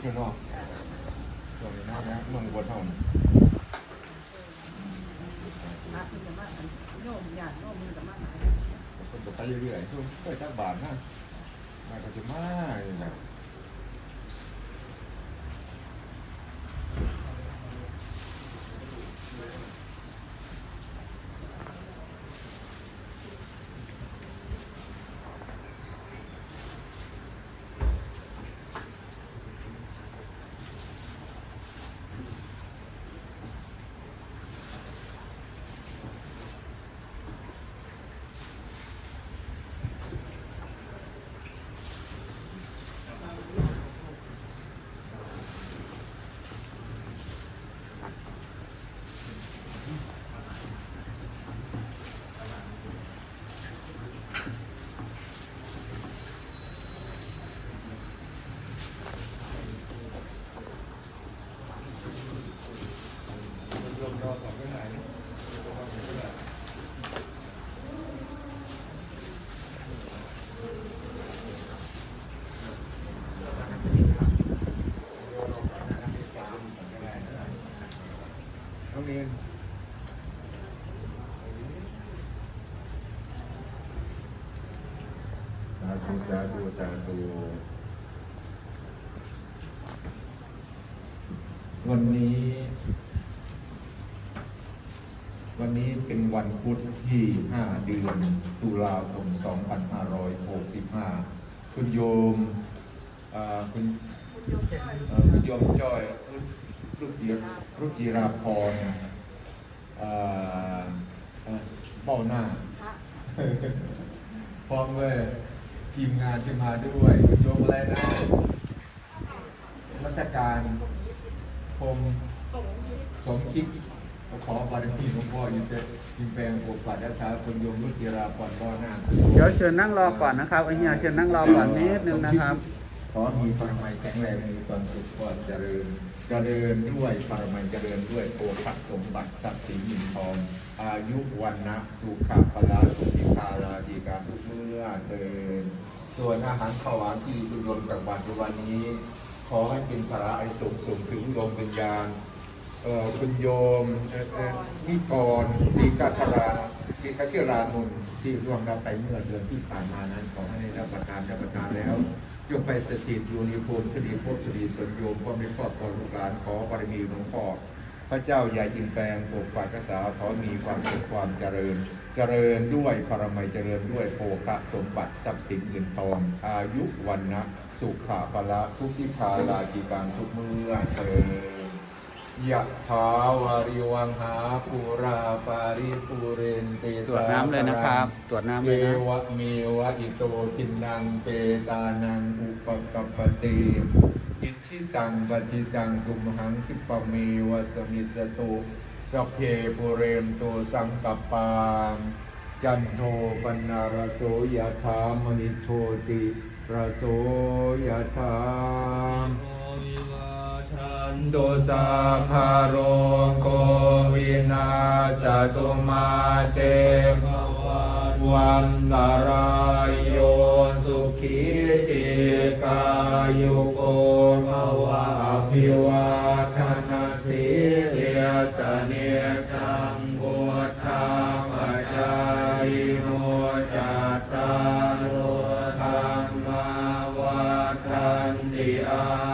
เพื่อนอกส่วนน้านะเมืองบนเท่านั้นพระมันจะมาอันโยาติโยมมันจะมาหาคนจะไปเรื่อยๆช่วงเปิดจักบาทนะมาก็จะมาอย่างเงี้ย น้องเรียนสาธุสาธุสาธุวันนี้ วันนี้เป็นวันพุธที่ 5 เดือน ตุลาคม 2565 คุณโยมอ่าคุณเอ่อคุณโยมจ้อยรุ จิรุจิราพรอ่าเอ่อเบ้าหน้าพระพร้อมด้วยทีมงานจะมาด้วยคุณโยมอะไรนะรัชการพมส่งชีวิตสมคิดขอบารมีหลวงพ่อยินเตยินแปลงปกปัดรักษาคนโยมรุจิราพรบ่อหน้าเดี๋ยวเชิญนั่งรอก่อนนะครับไอ้เฮียเชิญนั่งรอก่อนนิดนึงนะครับ ขอมีปรมัยแข็งแรงมีความสุขความเจริญ เจริญด้วยปรมัยเจริญด้วยโภคสมบัติทรัพย์สินเงินทอง อายุวันนะสุขภาละสุขิภาลาดีการทุกเมื่อเดินส่วนอาหารข้าวหวานที่อุดมกับวันนวันนี้ ขอให้เป็นภาระไอสูงสูงถึงดวงวิญญาณเอ่อคุณโยมนิกรดีกัชราดีกัชรานุนที่ร่วงรับไปเมื่อเดือนที่ผ่านมานั้นขอให้ได้รับประทานรับประทานแล้ว จงไปสถิตอยู่ในภูมิสรีภพสรีส่วนโยมก็ไม่ครอบครัวลูกหลานขอบารมีหลวงพ่อพระเจ้าใหญ่อินแปลงปกปักรักษาขอมีความสุขความเจริญ เจริญด้วยพรมัยเจริญด้วยโภคะสมบัติทรัพย์สินเงินทองอายุวันนะสุขะพละทุกทิพาลาจิกังทุกเมื่อเติ ยะถาวาริวังหาปูราปาริปูเรนเตตรวจน้ำเลยนะครับ ตรวจน้ำเอเลยนะวะเมวะอิโตทินังเปตานังอุปกัปปติอิทิตังปฏิตังตุมหังคิปะเมวะสมิสตุสัพเพปุเรนโตสังกปปางจันโทปนารโสยถามณิโทติระโสยถา ฉันตุสาคาโรโกวินาจตุมาเตภวันตรายโยสุขีติกายุโกภวะอภิวาทนาสีเลสเนตังบุตธาปัจจิโมจตาโลธรรมาวาฏันติอา